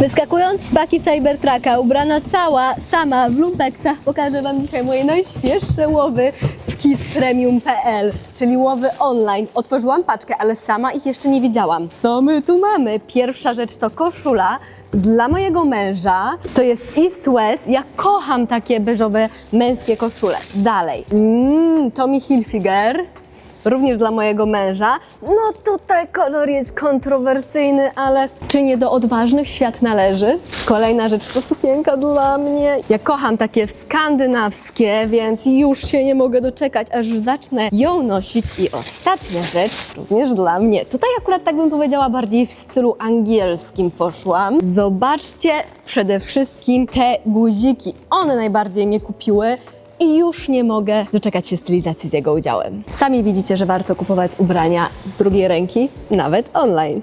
Wyskakując z paki Cybertrucka, ubrana cała, sama w lumpeksach, pokażę Wam dzisiaj moje najświeższe łowy z kisspremium.pl, czyli łowy online. Otworzyłam paczkę, ale sama ich jeszcze nie widziałam. Co my tu mamy? Pierwsza rzecz to koszula dla mojego męża. To jest East West. Ja kocham takie beżowe męskie koszule. Dalej. Mm, Tommy Hilfiger również dla mojego męża. No tutaj kolor jest kontrowersyjny, ale czy nie do odważnych świat należy? Kolejna rzecz to sukienka dla mnie. Ja kocham takie skandynawskie, więc już się nie mogę doczekać, aż zacznę ją nosić. I ostatnia rzecz również dla mnie. Tutaj akurat tak bym powiedziała bardziej w stylu angielskim poszłam. Zobaczcie przede wszystkim te guziki. One najbardziej mnie kupiły i już nie mogę doczekać się stylizacji z jego udziałem. Sami widzicie, że warto kupować ubrania z drugiej ręki, nawet online.